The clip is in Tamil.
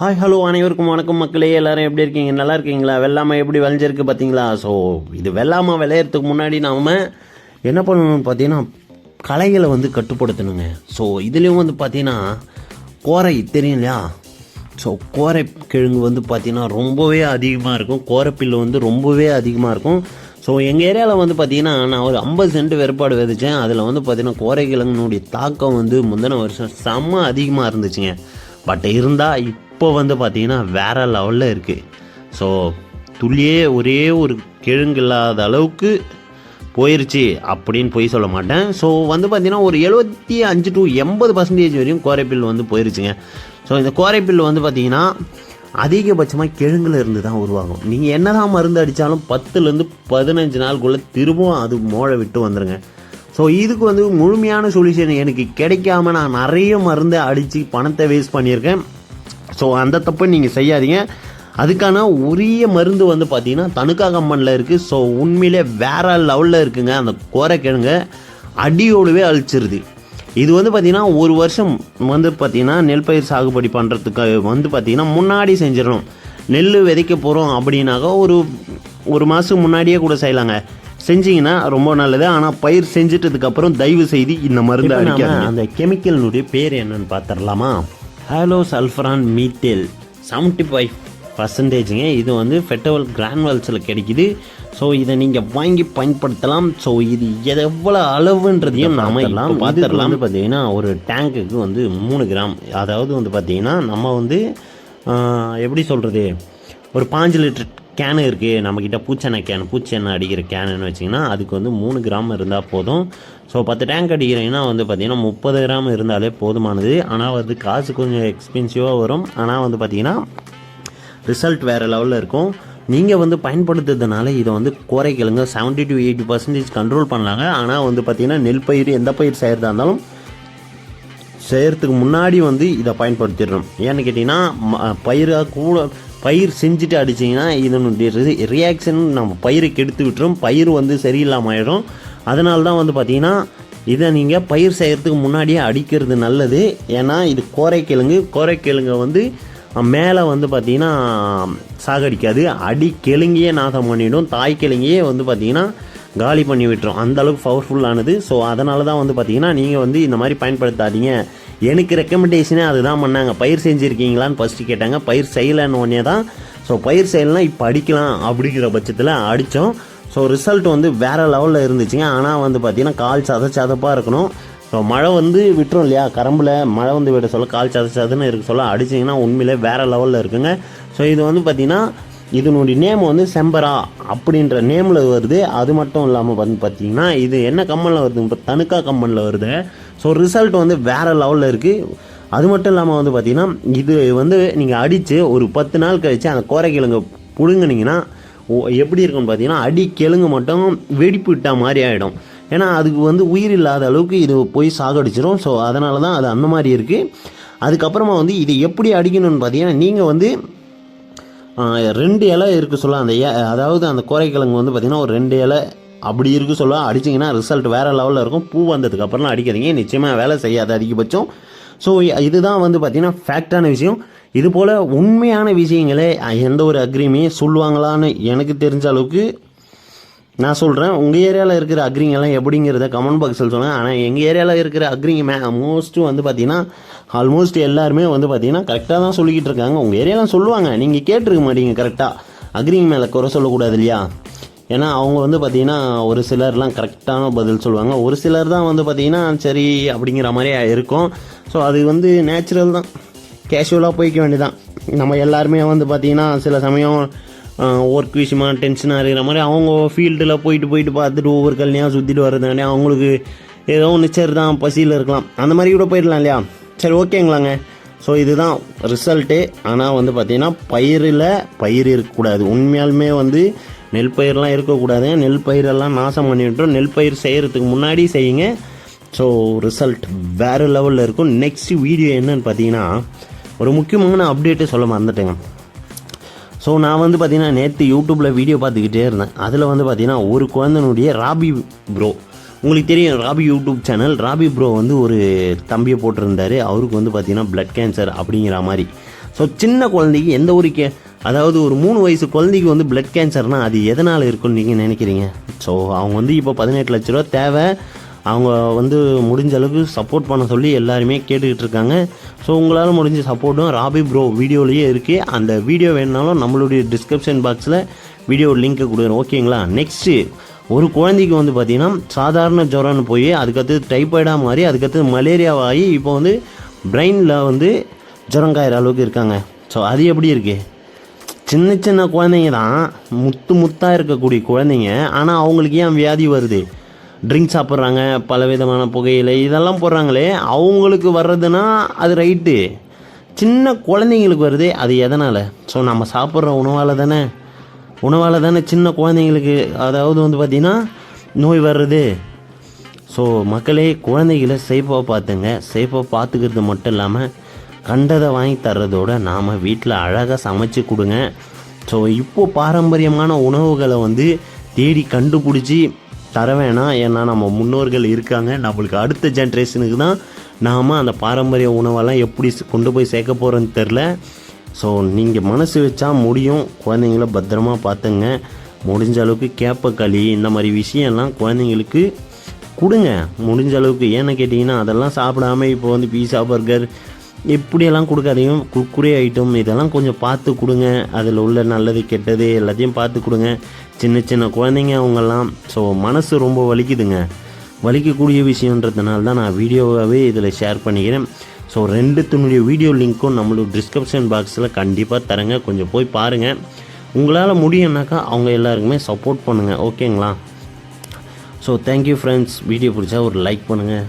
ஹாய் ஹலோ அனைவருக்கும் வணக்கம் மக்களே. எல்லோரும் எப்படி இருக்கீங்க? நல்லா இருக்கீங்களா? வெள்ளாமை எப்படி விளைஞ்சிருக்கு பார்த்தீங்களா? ஸோ இது வெள்ளாமை விளையிறதுக்கு முன்னாடி நாம் என்ன பண்ணணும்னு பார்த்தீங்கன்னா களைகளை வந்து கட்டுப்படுத்தணுங்க. ஸோ இதுலேயும் வந்து பார்த்தீங்கன்னா கோரை தெரியும் இல்லையா? ஸோ கோரை கிழங்கு வந்து பார்த்தீங்கன்னா ரொம்பவே அதிகமாக இருக்கும். கோரைப்பில்லு வந்து ரொம்பவே அதிகமாக இருக்கும். ஸோ எங்கள் ஏரியாவில் வந்து பார்த்தீங்கன்னா நான் ஒரு ஐம்பது சென்ட் வேறுபாடு விதைச்சேன். அதில் வந்து பார்த்தீங்கன்னா கோரை கிழங்குனுடைய தாக்கம் வந்து முந்தின வருஷம் செம்ம அதிகமாக இருந்துச்சுங்க. பட் இருந்தால் இப்போ வந்து பார்த்திங்கன்னா வேற லெவலில் இருக்குது ஸோ துள்ளியே ஒரே ஒரு கிழங்கு இல்லாத அளவுக்கு போயிருச்சு அப்படின்னு போய் சொல்ல மாட்டேன். ஸோ வந்து பார்த்திங்கன்னா ஒரு எழுபத்தி அஞ்சு டு எண்பது பர்சன்டேஜ் வரையும் கோரைப்பில் வந்து போயிருச்சுங்க. ஸோ இந்த கோரைப்பில் வந்து பார்த்திங்கன்னா அதிகபட்சமாக கிழங்குல இருந்து தான் உருவாகும். நீங்கள் என்ன தான் மருந்து அடித்தாலும் பத்துலேருந்து பதினஞ்சு நாளுக்குள்ளே திரும்பவும் அது மோழ விட்டு வந்துடுங்க ஸோ இதுக்கு வந்து முழுமையான சொல்யூஷன் எனக்கு கிடைக்காம நான் நிறைய மருந்தை அடித்து பணத்தை வேஸ்ட் பண்ணியிருக்கேன். ஸோ அந்த தப்பை நீங்கள் செய்யாதீங்க. அதுக்கான உரிய மருந்து வந்து பார்த்தீங்கன்னா தனுக்கா கம்பெனியில் இருக்குது ஸோ உண்மையிலே வேற லெவலில் இருக்குங்க. அந்த கோரைக்கிழங்க அடியோடவே அழிச்சிருது. இது வந்து பார்த்தீங்கன்னா ஒரு வருஷம் வந்து பார்த்தீங்கன்னா நெல் பயிர் சாகுபடி பண்ணுறதுக்கு வந்து பார்த்தீங்கன்னா முன்னாடி செஞ்சிடணும். நெல் விதைக்க போகிறோம் அப்படின்னாக்கா ஒரு ஒரு மாதம் முன்னாடியே கூட செய்யலாங்க. செஞ்சீங்கன்னா ரொம்ப நல்லது. ஆனால் பயிர் செஞ்சிட்டதுக்கப்புறம் தயவு செய்து இந்த மருந்து அந்த கெமிக்கலினுடைய பேர் என்னன்னு பார்த்துடலாமா halosulfuron methyl seventy five பர்சன்டேஜுங்க இது வந்து ஃபெட்டவல் கிரானுவல்ஸில் கிடைக்குது. ஸோ இதை நீங்கள் வாங்கி பயன்படுத்தலாம். ஸோ இது எவ்வளோ அளவுன்றதையும் நாம எல்லாம் பார்த்துடலாம். பார்த்தீங்கன்னா ஒரு டேங்குக்கு வந்து மூணு கிராம். அதாவது வந்து பார்த்தீங்கன்னா நம்ம வந்து எப்படி சொல்கிறது ஒரு பாஞ்சு லிட்டர் கேனு இருக்குது நம்மக்கிட்ட பூச்செண்ணெய் கேன் பூச்செண்ணெய் அடிக்கிற கேனுன்னு வச்சிங்கன்னா அதுக்கு வந்து மூணு கிராம் இருந்தால் போதும். ஸோ பத்து டேங்க் அடிக்கிறீங்கன்னா வந்து பார்த்திங்கன்னா முப்பது கிராம் இருந்தாலே போதுமானது. ஆனால் வந்து காசு கொஞ்சம் எக்ஸ்பென்சிவாக வரும். ஆனால் வந்து பார்த்திங்கன்னா ரிசல்ட் வேறு லெவலில் இருக்கும். நீங்கள் வந்து பயன்படுத்துறதுனால இதை வந்து கோரைக்கிழங்கு seventy to eighty percentage control பண்ணலாங்க. ஆனால் வந்து பார்த்தீங்கன்னா நெல் பயிர் எந்த பயிர் செய்கிறதா இருந்தாலும் செய்கிறதுக்கு முன்னாடி வந்து இதை பயன்படுத்திடணும். ஏன்னு கேட்டிங்கன்னா ம- பயிராக கூட பயிர் செஞ்சுட்டு அடிச்சிங்கன்னா இதனுடைய ரியாக்ஷன் நம்ம பயிரை கெடுத்து விட்டுரும். பயிர் வந்து சரியில்லாமல் ஆயிடும். அதனால தான் வந்து பார்த்திங்கன்னா இதை நீங்கள் பயிர் செய்கிறதுக்கு முன்னாடியே அடிக்கிறது நல்லது. ஏன்னா இது கோரைக்கிழங்கு. கோரைக்கிழங்கை வந்து மேலே வந்து பார்த்திங்கன்னா சாகடிக்காது. அடி கிழங்கியே நாசம் பண்ணிடும். தாய் கிழங்கியே வந்து பார்த்திங்கன்னா காலி பண்ணி விட்டுரும். அந்த அளவுக்கு பவர்ஃபுல்லானது ஸோ அதனால தான் வந்து பார்த்தீங்கன்னா நீங்கள் வந்து இந்த மாதிரி பயன்படுத்தாதீங்க. எனக்கு ரெக்கமெண்டேஷனே அதுதான் பண்ணாங்க. பயிர் செஞ்சுருக்கீங்களான்னு ஃபஸ்ட்டு கேட்டாங்க. பயிர் செய்யலைன்னு உடனே தான். ஸோ பயிர் செய்யலாம் இப்போ அடிக்கலாம் அப்படிங்கிற பட்சத்தில் அடித்தோம் ஸோ ரிசல்ட் வந்து வேறு லெவலில் இருந்துச்சுங்க. ஆனால் வந்து பார்த்தீங்கன்னா கால் சத சதப்பாக இருக்கணும். ஸோ மழை வந்து விட்டுரும் இல்லையா? கரம்பில் மழை வந்து விட சொல்ல கால் சத சதுன்னு இருக்க சொல்ல அடிச்சிங்கன்னா உண்மையிலே வேறு லெவலில் இருக்குங்க. ஸோ இது வந்து பார்த்தீங்கன்னா இதனுடைய நேம் வந்து செம்பரா அப்படின்ற நேமில் வருது. அது மட்டும் இல்லாமல் வந்து பார்த்தீங்கன்னா இது என்ன கம்பெனியில் வருது இப்போ தனுக்கா கம்பெனியில் வருது. ஸோ ரிசல்ட் வந்து வேறு லெவலில் இருக்குது அது மட்டும் இல்லாமல் வந்து பார்த்திங்கன்னா இது வந்து நீங்கள் அடித்து ஒரு பத்து நாள் கழித்து அந்த கோரைக்கிழங்கு புடுங்குனீங்கன்னா ஓ- எப்படி இருக்கும்னு பார்த்தீங்கன்னா அடி கிழங்கு மட்டும் வெடிப்பு விட்டா மாதிரி ஆகிடும் ஏன்னா அதுக்கு வந்து உயிர் இல்லாத அளவுக்கு இது போய் சாகடிச்சிடும் ஸோ அதனால தான் அது அந்த மாதிரி இருக்குது அதுக்கப்புறமா வந்து இது எப்படி அடிக்கணும்னு பார்த்தீங்கன்னா நீங்கள் வந்து ரெண்டு இலை இருக்கு சொல்ல அந்த அதாவது அந்த கோரைக்கிழங்கு வந்து பார்த்திங்கன்னா ஒரு ரெண்டு இலை அப்படி இருக்கு சொல்ல அடிச்சிங்கன்னா ரிசல்ட் வேறு லெவலில் இருக்கும். பூ வந்ததுக்கு அப்புறம் அடிக்காதீங்க நிச்சயமாக வேலை செய்யாது அதிகபட்சம். ஸோ இதுதான் வந்து பார்த்திங்கன்னா ஃபேக்டான விஷயம். இது போல் உண்மையான விஷயங்களே எந்த ஒரு அக்ரிமே சொல்லுவாங்களான்னு எனக்கு தெரிஞ்ச அளவுக்கு நான் சொல்கிறேன் உங்கள் ஏரியாவில் இருக்கிற அக்ரிங்கெல்லாம் எப்படிங்கிறத கமெண்ட் பாக்ஸில் சொல்லுங்கள் ஆனால் எங்கள் ஏரியாவில் இருக்கிற அக்ரிங்க மே மோஸ்ட்டு வந்து பார்த்தீங்கன்னா ஆல்மோஸ்ட் எல்லாருமே வந்து பார்த்தீங்கன்னா கரெக்டாக தான் சொல்லிக்கிட்டு இருக்காங்க. உங்கள் ஏரியாலாம் சொல்லுவாங்க. நீங்கள் கேட்டிருக்க மாட்டீங்க கரெக்டாக அக்ரிங் மேலே குறை சொல்லக்கூடாது இல்லையா? ஏன்னா அவங்க வந்து பார்த்தீங்கன்னா ஒரு சிலர்லாம் கரெக்டான பதில் சொல்லுவாங்க. ஒரு சிலர் தான் வந்து பார்த்தீங்கன்னா சரி அப்படிங்கிற மாதிரி இருக்கும். ஸோ அது வந்து நேச்சுரல் தான். கேஷுவலாக போய்க்க வேண்டியதான் நம்ம எல்லாருமே வந்து பார்த்தீங்கன்னா சில சமயம் ஒர்க் விஷயமா டென்ஷனாக இருக்கிற மாதிரி அவங்க ஃபீல்டில் போயிட்டு போயிட்டு பார்த்துட்டு ஒவ்வொரு கல்யாணம் சுற்றிட்டு வர்றதுனாலே அவங்களுக்கு ஏதோ ஒன்று சரி தான் பசியில் இருக்கலாம். அந்த மாதிரி கூட போயிடலாம் இல்லையா? சரி ஓகேங்களாங்க. ஸோ இதுதான் ரிசல்ட்டு ஆனால் வந்து பார்த்திங்கன்னா பயிரில் பயிர் இருக்கக்கூடாது. உண்மையாலுமே வந்து நெல் பயிரெலாம் இருக்கக்கூடாது. நெல் பயிரெல்லாம் நாசம் பண்ணி விட்டுரும். நெல் பயிர் செய்கிறதுக்கு முன்னாடி செய்யுங்க. ஸோ ரிசல்ட் வேறு லெவலில் இருக்கும். நெக்ஸ்ட் வீடியோ என்னன்னு பார்த்தீங்கன்னா ஒரு முக்கியமான அப்டேட்டு சொல்ல மறந்துட்டேங்க. ஸோ நான் வந்து பார்த்தீங்கன்னா நேற்று யூடியூப்பில் வீடியோ பார்த்துக்கிட்டே இருந்தேன். அதில் வந்து பார்த்தீங்கன்னா ஒரு குழந்தனுடைய ராபி ப்ரோ உங்களுக்கு தெரியும் Raabi YouTube channel Raabi bro வந்து ஒரு தம்பியை போட்டிருந்தாரு. அவருக்கு வந்து பார்த்தீங்கன்னா பிளட் கேன்சர் அப்படிங்கிற மாதிரி. ஸோ சின்ன குழந்தைக்கு எந்த ஒரு கே அதாவது ஒரு மூணு வயசு குழந்தைக்கு வந்து பிளட் கேன்சர்னால் அது எதனால் இருக்குன்னு நீங்கள் நினைக்கிறீங்க? ஸோ அவங்க வந்து இப்போ பதினெட்டு லட்ச ரூபா தேவை. அவங்க வந்து முடிஞ்ச அளவுக்கு சப்போர்ட் பண்ண சொல்லி எல்லாருமே கேட்டுக்கிட்டு இருக்காங்க. ஸோ உங்களால் முடிஞ்ச சப்போர்ட்டும் ராபி ப்ரோ வீடியோலேயே இருக்குது அந்த வீடியோ வேணுனாலும் நம்மளுடைய டிஸ்கிரிப்ஷன் பாக்ஸில் வீடியோ லிங்க்கை கொடுக்குறோம் ஓகேங்களா நெக்ஸ்ட்டு ஒரு குழந்தைக்கு வந்து பார்த்திங்கன்னா சாதாரண ஜுரம்னு போய் அதுக்கடுத்து டைஃபாய்டாக மாறி அதுக்கடுத்து மலேரியாவாகி இப்போ வந்து பிரெயினில் வந்து ஜுரம் காயிற அளவுக்கு இருக்காங்க. ஸோ அது எப்படி இருக்குது சின்ன சின்ன குழந்தைங்க தான் முத்து முத்தாக இருக்கக்கூடிய குழந்தைங்க. ஆனால் அவங்களுக்கு ஏன் வியாதி வருது? ட்ரிங்க்ஸ் சாப்பிட்றாங்க பல விதமான புகையிலை இதெல்லாம் போடுறாங்களே அவங்களுக்கு வர்றதுன்னா அது ரைட்டு சின்ன குழந்தைங்களுக்கு வருதே அது எதனால்? ஸோ நம்ம சாப்பிட்ற உணவால் தானே உணவால் தானே சின்ன குழந்தைங்களுக்கு அதாவது வந்து பார்த்திங்கன்னா நோய் வர்றது. ஸோ மக்களே குழந்தைகளை சேஃபாக பார்த்துங்க சேஃபாக பார்த்துக்கிறது மட்டும் இல்லாமல் கண்டதை வாங்கி தர்றதோட நாம் வீட்டில் அழகாக சமைச்சு கொடுங்க. ஸோ இப்போது பாரம்பரியமான உணவுகளை வந்து தேடி கண்டுபிடிச்சி தர வேணாம் ஏன்னா நம்ம முன்னோர்கள் இருக்காங்க. நம்மளுக்கு அடுத்த ஜென்ரேஷனுக்கு தான் நாம் அந்த பாரம்பரிய உணவெல்லாம் எப்படி கொண்டு போய் சேர்க்க போகிறோன்னு தெரில ஸோ நீங்கள் மனசு வச்சா முடியும். குழந்தைங்கள பத்திரமா பார்த்துங்க. முடிஞ்ச அளவுக்கு கேப்பக்களி இந்த மாதிரி விஷயம்லாம் குழந்தைங்களுக்கு கொடுங்க. முடிஞ்ச அளவுக்கு ஏன்னு கேட்டிங்கன்னா அதெல்லாம் சாப்பிடாம இப்போ வந்து பீஸா பர்கர் இப்படியெல்லாம் கொடுக்காதீங்க. குக்குரே ஐட்டம் இதெல்லாம் கொஞ்சம் பார்த்து கொடுங்க. அதில் உள்ள நல்லது கெட்டது எல்லாத்தையும் பார்த்து கொடுங்க. சின்ன சின்ன குழந்தைங்க அவங்கெல்லாம் ஸோ மனசு ரொம்ப வலிக்குதுங்க. வலிக்கக்கூடிய விஷயன்றதுனால தான் நான் வீடியோவாகவே இதில் ஷேர் பண்ணிக்கிறேன். ஸோ ரெண்டுத்தினுடைய வீடியோ லிங்க்கும் நம்மளோட டிஸ்கிரிப்ஷன் பாக்ஸில் கண்டிப்பாக தரேங்க. கொஞ்சம் போய் பாருங்கள் உங்களால் முடியும்னாக்கா அவங்க எல்லாருக்குமே சப்போர்ட் பண்ணுங்கள் ஓகேங்களா ஸோ தேங்க்யூ ஃப்ரெண்ட்ஸ் வீடியோ பிடிச்சா ஒரு லைக் பண்ணுங்கள்